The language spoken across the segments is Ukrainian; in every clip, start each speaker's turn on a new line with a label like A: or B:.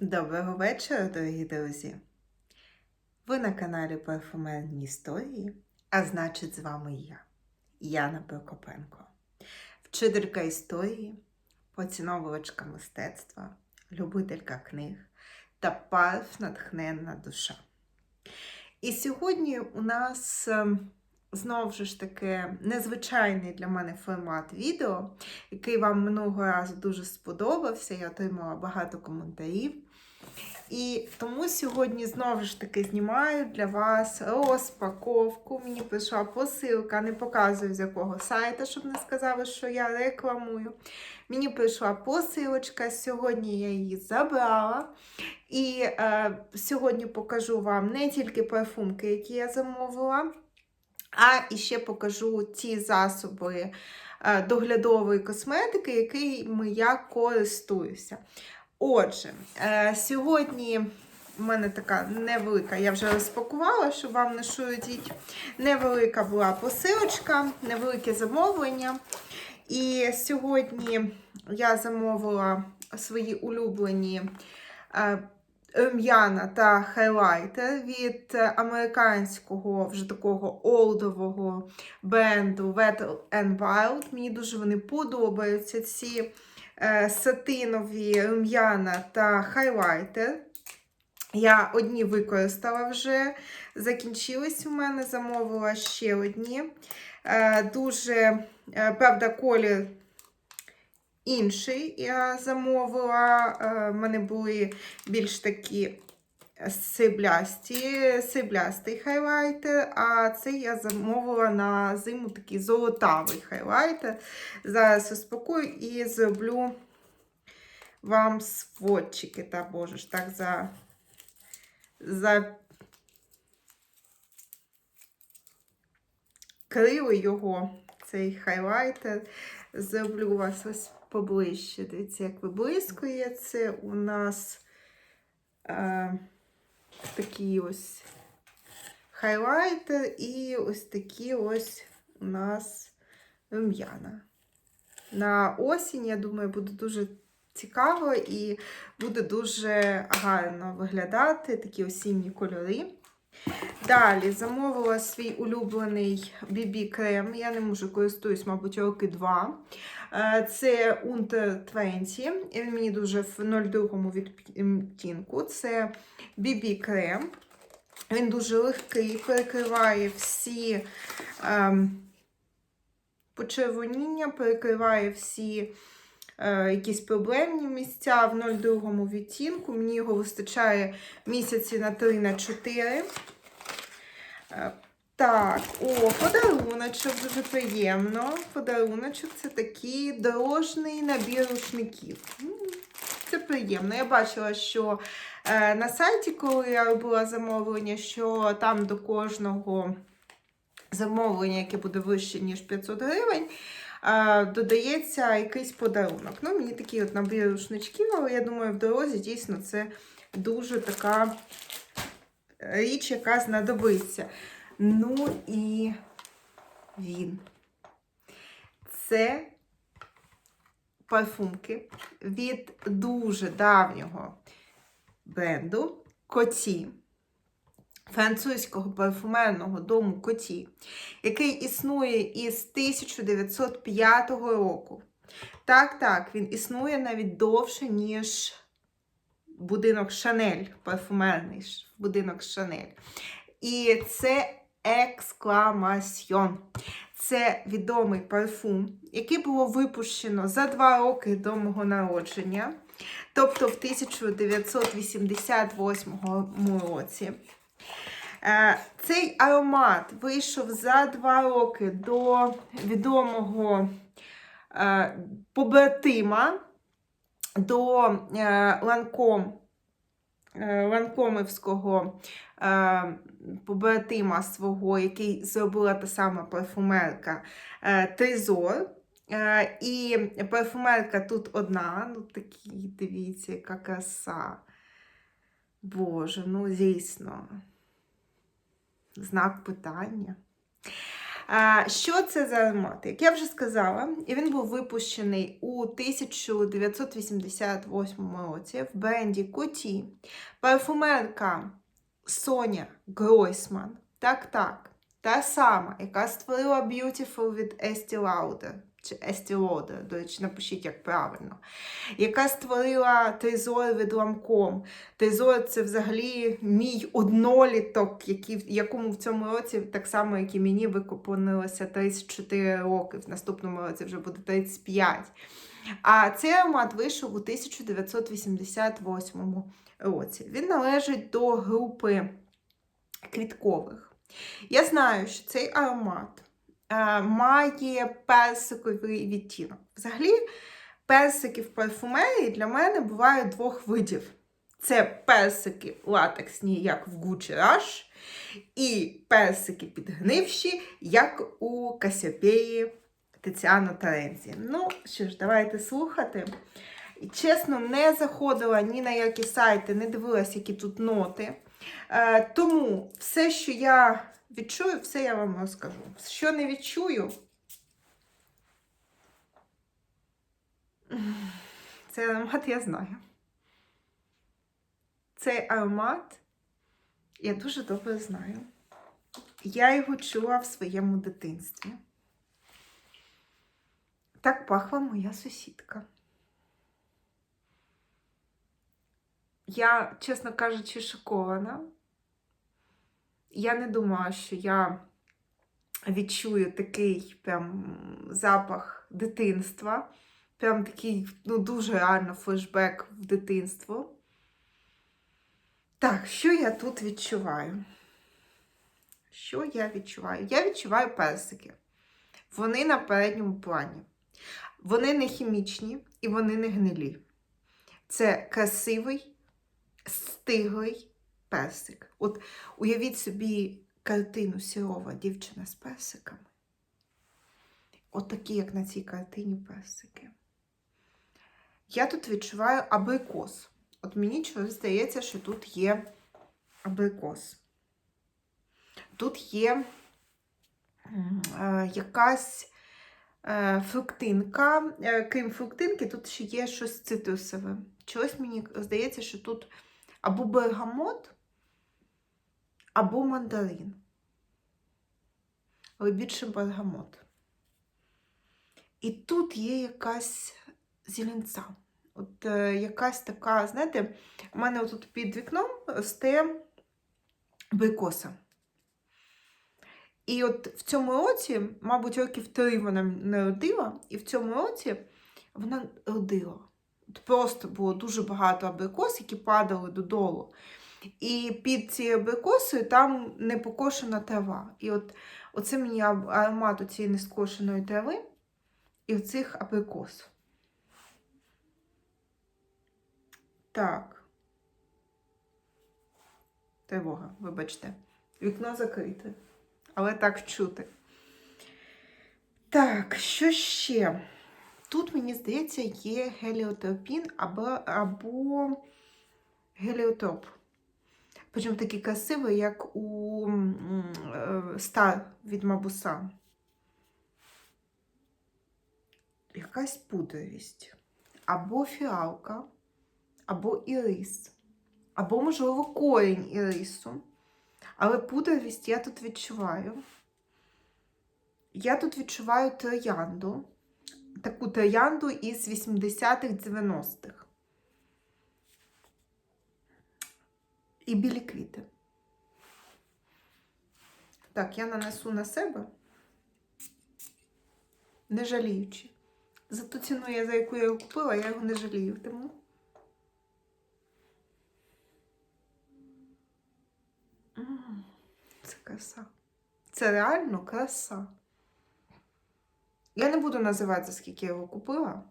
A: Доброго вечора, дорогі друзі! Ви на каналі Парфумерні Історії, а значить, з вами я, Яна Прокопенко, вчителька історії, поціновувачка мистецтва, любителька книг та парф натхненна душа. І сьогодні у нас ем, знову ж таки незвичайний для мене формат відео, який вам минулого разу дуже сподобався. Я отримала багато коментарів. І тому сьогодні знову ж таки знімаю для вас розпаковку. Мені прийшла посилка, не показую з якого сайту, щоб не сказали, що я рекламую. Мені прийшла посилочка, сьогодні я її забрала. І е, сьогодні покажу вам не тільки парфумки, які я замовила, а і ще покажу ті засоби е, доглядової косметики, якими я користуюся. Отже, е, сьогодні в мене така невелика, я вже розпакувала, щоб вам не шурдіть. Невелика була посилочка, невелике замовлення. І сьогодні я замовила свої улюблені е, рум'яна та хайлайтер від американського вже такого олдового бренду Wet n Wild. Мені дуже вони подобаються ці сатинові рум'яна та хайлайтер. Я одні використала вже, закінчились у мене, замовила ще одні. Е, Дуже, е, правда, колір інший я замовила. У мене були більш такі сиблясті, сиблястий хайлайтер, а цей я замовила на зиму такий золотавий хайлайтер. Зараз розпакую і зроблю вам сводчики. Та боже ж, так за. за крили його, цей хайлайтер. Зроблю вас ось поближче. Дивіться, як виблискує. Це у нас такий ось хайлайтер і ось такі ось у нас рум'яна. На осінь, я думаю, буде дуже цікаво і буде дуже гарно виглядати такі осінні кольори. Далі замовила свій улюблений BB-крем. Я не можу користуюсь, мабуть, роки два. Е, Це Unter 20. Він мені дуже в 02 відтінку. Це BB-крем. Він дуже легкий, перекриває всі ем, почервоніння, перекриває всі якісь проблемні місця в 02 відтінку. Мені його вистачає місяці на 3-4. Е, так, о, подаруночок дуже приємно. Подаруночок це такий дорожний набір рушників. Це приємно. Я бачила, що е, на сайті, коли я робила замовлення, що там до кожного замовлення, яке буде вище, ніж 500 гривень, е, додається якийсь подарунок. Ну, мені такий от набір рушничків, але я думаю, в дорозі дійсно це дуже така річ, яка знадобиться. Ну і він. Це парфумки від дуже давнього бренду Коті, французького парфумерного дому Коті, який існує із 1905 року. Так, так, він існує навіть довше, ніж будинок Шанель, парфумерний будинок Шанель. І це екскламасьйон. Це відомий парфум, який було випущено за два роки до мого народження, тобто в 1988 році. Е, Цей аромат вийшов за два роки до відомого е, побратима до е, ланком, ланкомівського побратима свого, який зробила та сама парфумерка Тризор. І парфумерка тут одна, ну такі, дивіться, яка краса. Боже, ну дійсно, знак питання. Що це за аромат? Як я вже сказала, він був випущений у 1988 році в бренді Куті. Парфумерка Соня Гройсман. Так, так. Та сама, яка створила Beautiful від Estee Lauder. Чи Lauder, до речі, напишіть, як правильно. Яка створила Трезор від Lancome. Трезор це взагалі мій одноліток, який, якому в цьому році, так само, як і мені, викупонилося 34 роки. В наступному році вже буде 35. А цей аромат вийшов у 1988 році. Він належить до групи квіткових. Я знаю, що цей аромат має персиковий відтінок. Взагалі, персики в парфумерії для мене бувають двох видів. Це персики латексні, як в Gucci Rush, і персики підгнивші, як у Касіопеї Тетяна Терензі. Ну що ж, давайте слухати. І чесно, не заходила ні на які сайти, не дивилась, які тут ноти. Е, тому все, що я відчую, все я вам розкажу. Що не відчую, цей аромат я знаю. Цей аромат я дуже добре знаю. Я його чула в своєму дитинстві. Так пахла моя сусідка. Я, чесно кажучи, шокована. Я не думала, що я відчую такий прям запах дитинства. Прям такий, ну, дуже реально флешбек в дитинство. Так, що я тут відчуваю? Що я відчуваю? Я відчуваю персики. Вони на передньому плані. Вони не хімічні і вони не гнилі. Це красивий, стиглий персик. От уявіть собі картину сірова дівчина з персиками. От такі, як на цій картині персики. Я тут відчуваю абрикос. От мені чогось здається, що тут є абрикос. Тут є е, якась е, фруктинка. Е, крім фруктинки, тут ще є щось цитрусове. Чогось мені здається, що тут або бергамот, або мандарин. Але більше бергамот. І тут є якась зеленця. От е, якась така, знаєте, у мене тут під вікном росте абрикоса. І от в цьому році, мабуть, років три вона не родила, і в цьому році вона родила. От просто було дуже багато абрикос, які падали додолу. І під цією абрикосою там не покошена трава. І от оце мені аромат цієї нескошеної трави і оцих абрикос. Так. Тривога, вибачте. Вікно закрите. Але так чути. Так, що ще? Тут, мені здається, є геліотропін або або геліотроп. Причому такий красивий, як у стар від Мабуса. Якась пудровість. Або фіалка, або ірис, або, можливо, корінь ірису. Але пудровість я тут відчуваю. Я тут відчуваю троянду, таку троянду із 80-х, 90-х. І білі квіти. Так, я нанесу на себе, не жаліючи. За ту ціну, за яку я його купила, я його не жалію. Тому. Це краса. Це реально краса. Я не буду називати, за скільки я його купила.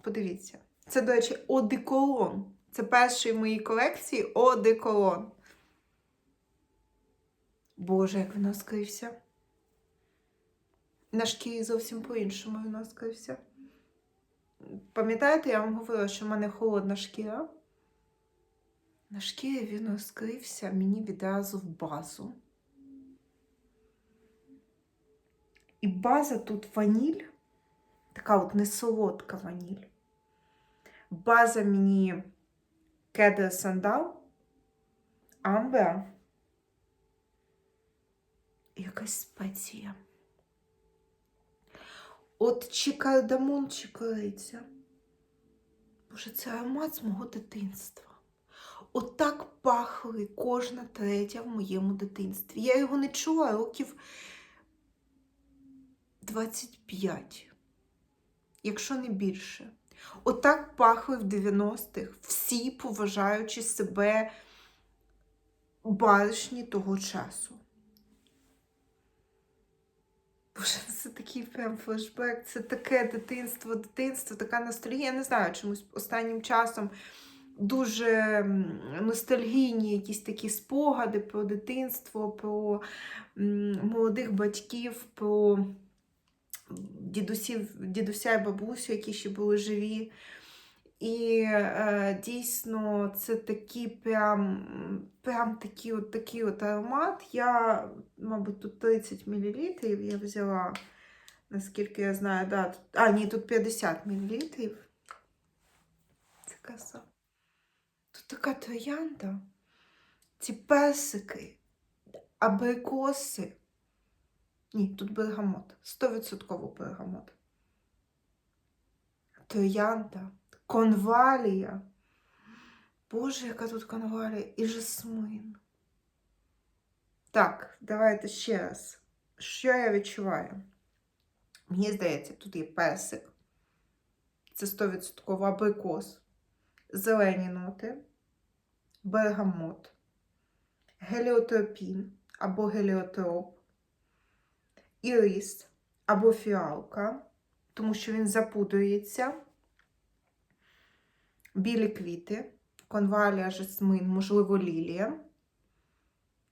A: Подивіться. Це, до речі, одеколон. Це перший в моїй колекції одеколон. Боже, як він розкрився. На шкірі зовсім по-іншому він розкрився. Пам'ятаєте, я вам говорила, що в мене холодна шкіра? На шкірі він розкрився мені відразу в базу. І база тут ваніль, така от несолодка ваніль. База мені кедр сандал, амбра, і якась спеція. От чи кардамон, чи. Боже, це аромат з мого дитинства. Отак пахли кожна третя в моєму дитинстві. Я його не чула років 25, якщо не більше. Отак пахли в 90-х всі поважаючи себе баришні того часу. Боже, це такий прям флешбек, це таке дитинство, дитинство, така ностальгія. Я не знаю, чомусь останнім часом дуже ностальгійні якісь такі спогади про дитинство, про молодих батьків, про дідусів, дідуся і бабусю, які ще були живі. І е, дійсно це такий прям, прям такий от, такий от аромат. Я, мабуть, тут 30 мл я взяла, наскільки я знаю, да, а, ні, тут 50 мл. Це краса. Тут така троянда, ці персики, абрикоси. Ні, тут бергамот. 100% бергамот. Троянда, конвалія. Боже, яка тут конвалія і жасмин. Так, давайте ще раз. Що я відчуваю? Мені здається, тут є персик. Це 100% абрикос, зелені ноти, бергамот, геліотропін або геліотроп, ірис або фіалка, тому що він запудрюється, білі квіти, конвалія, жасмин, можливо, лілія,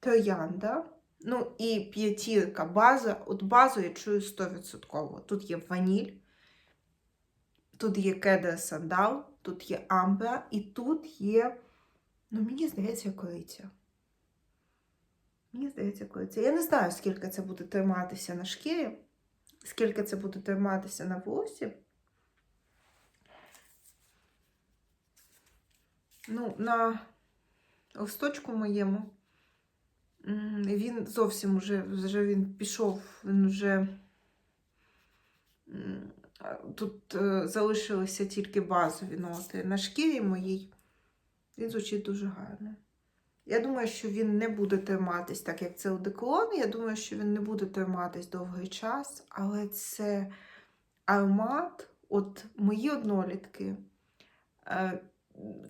A: троянда. Ну і п'ятірка база. От базу я чую 100%. Тут є ваніль, тут є кедр сандал, тут є амбра, і тут є, ну, мені здається, кориця. Мені здається, кориця. Я не знаю, скільки це буде триматися на шкірі, скільки це буде триматися на волосі. Ну, на листочку моєму він зовсім вже, вже він пішов, він вже тут е, залишилися тільки базові ноти. На шкірі моїй він звучить дуже гарно. Я думаю, що він не буде триматись, так як це одеколон. Я думаю, що він не буде триматись довгий час, але це аромат, от мої однолітки, е,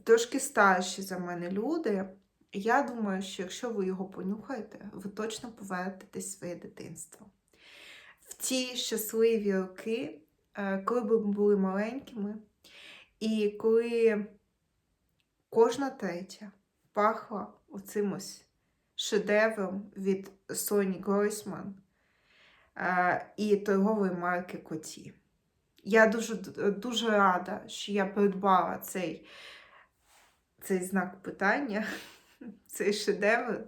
A: трошки старші за мене люди. Я думаю, що якщо ви його понюхаєте, ви точно повернетесь в своє дитинство. В ті щасливі роки, е, коли ви були маленькими, і коли кожна третя пахла оцим ось шедевром від Соні Гройсман е, і торгової марки Коті. Я дуже, дуже рада, що я придбала цей, цей знак питання, цей шедевр.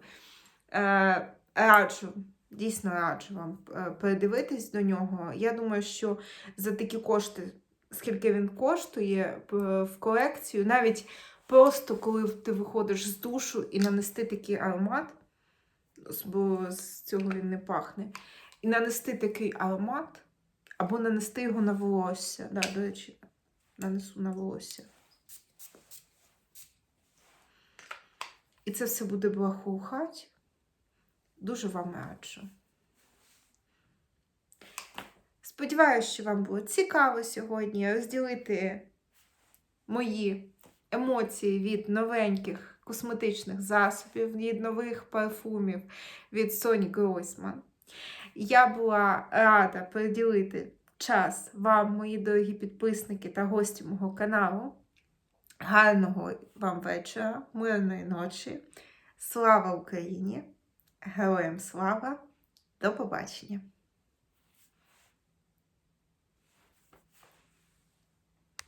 A: Е, Раджу, дійсно раджу вам е, передивитись до нього. Я думаю, що за такі кошти, скільки він коштує в колекцію, навіть просто коли ти виходиш з душу і нанести такий аромат, бо з цього він не пахне, і нанести такий аромат, або нанести його на волосся. Да, до речі, нанесу на волосся. І це все буде благоухати. Дуже вам раджу. Сподіваюся, що вам було цікаво сьогодні розділити мої емоції від новеньких косметичних засобів, від нових парфумів від Соні Гройсман. Я була рада приділити час вам, мої дорогі підписники та гості мого каналу. Гарного вам вечора, мирної ночі. Слава Україні! Героям слава! До побачення!